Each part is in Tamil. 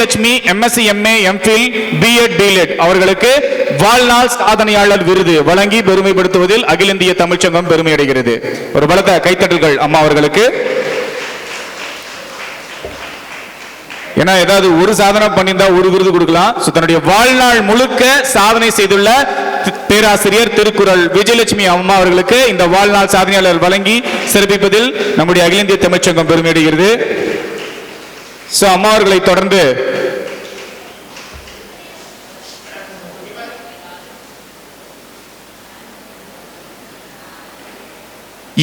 Vijayalakshmi MSc MA MPhil BEd DEd அவர்களுக்கு வாழ்நாள் சாதனையாளர் விருது வழங்கி பெருமைப்படுத்துவதில் அகில இந்திய தமிழ்ச்சங்கம் பெருமையடைகிறது ஒரு பலத்த கைத்தட்டல்கள் அம்மா அவர்களுக்கு. ஏன்னா ஏதாவது ஒரு சாதனை பண்ணியிருந்தா ஒரு விருது கொடுக்கலாம். So, தன்னுடைய வாழ்நாள் முழுக்க சாதனை செய்துள்ள பேராசிரியர் திருக்குறள் விஜயலட்சுமி அம்மா அவர்களுக்கு இந்த வாழ்நாள் சாதனையாளர் வழங்கி சிறப்பிப்பதில் நம்முடைய அகில இந்திய தமிழ்ச்சங்கம் பெருமையடைகிறது சோ அம்மா அவர்களை தொடர்ந்து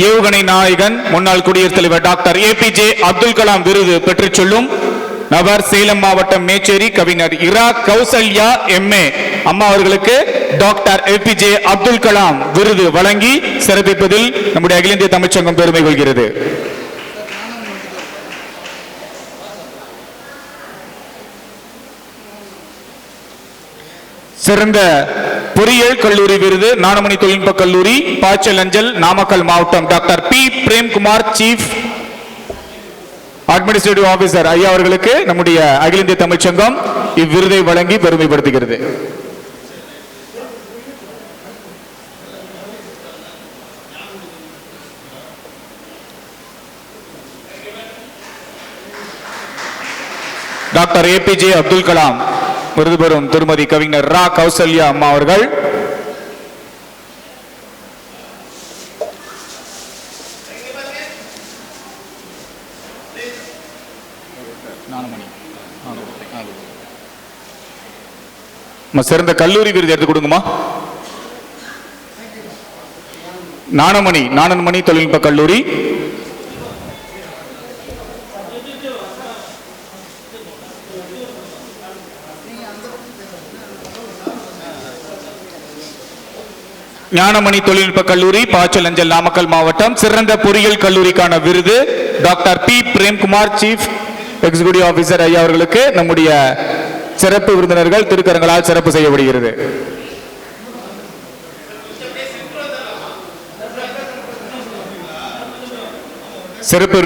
ஏவுகணை நாயகன் முன்னாள் குடியரசுத் தலைவர் டாக்டர் ஏபிஜே அப்துல் கலாம் விருது பெற்றுச் சொல்லும் நபர் சேலம் மாவட்டம் மேச்சேரி கவிஞர் இரா கௌசல்யா எம்ஏ. அம்மா அவர்களுக்கு டாக்டர் ஏபிஜே அப்துல் கலாம் விருது வழங்கி சிறப்பிப்பதில் நம்முடைய அகில இந்திய தமிழ்ச்சங்கம் பெருமை கொள்கிறது. சிறந்த பொறியியல் கல்லூரி விருது நாணமணி தொழில்நுட்ப கல்லூரி பாய்ச்சல் அஞ்சல் நாமக்கல் மாவட்டம். Doctor P. Premkumar chief administrative officer ஐயா அவர்களுக்கு நம்முடைய அகில இந்திய தமிழ்ச்சங்கம் இவ்விருதை வழங்கி பெருமைப்படுத்துகிறது. டாக்டர் ஏபிஜே அப்துல் கலாம் விருது பெறும் திருமதி கவிஞர் ரா கௌசல்யா அம்மா அவர்கள். சிறந்த கல்லூரி விருது எடுத்து கொடுங்கம்மா. நாணமணி நாணன்மணி தொழில்நுட்ப கல்லூரி. ஞானமணி தொழில்நுட்ப கல்லூரி பாய்ச்சல் அஞ்சல் நாமக்கல் மாவட்டம் சிறந்த பொறியியல் கல்லூரிக்கான விருது doctor P. Premkumar chief executive officer ஐயா அவர்களுக்கு நம்முடைய சிறப்பு விருந்தினர்கள் திருக்கரங்களால் சிறப்பு செய்யப்படுகிறது. சிறப்பு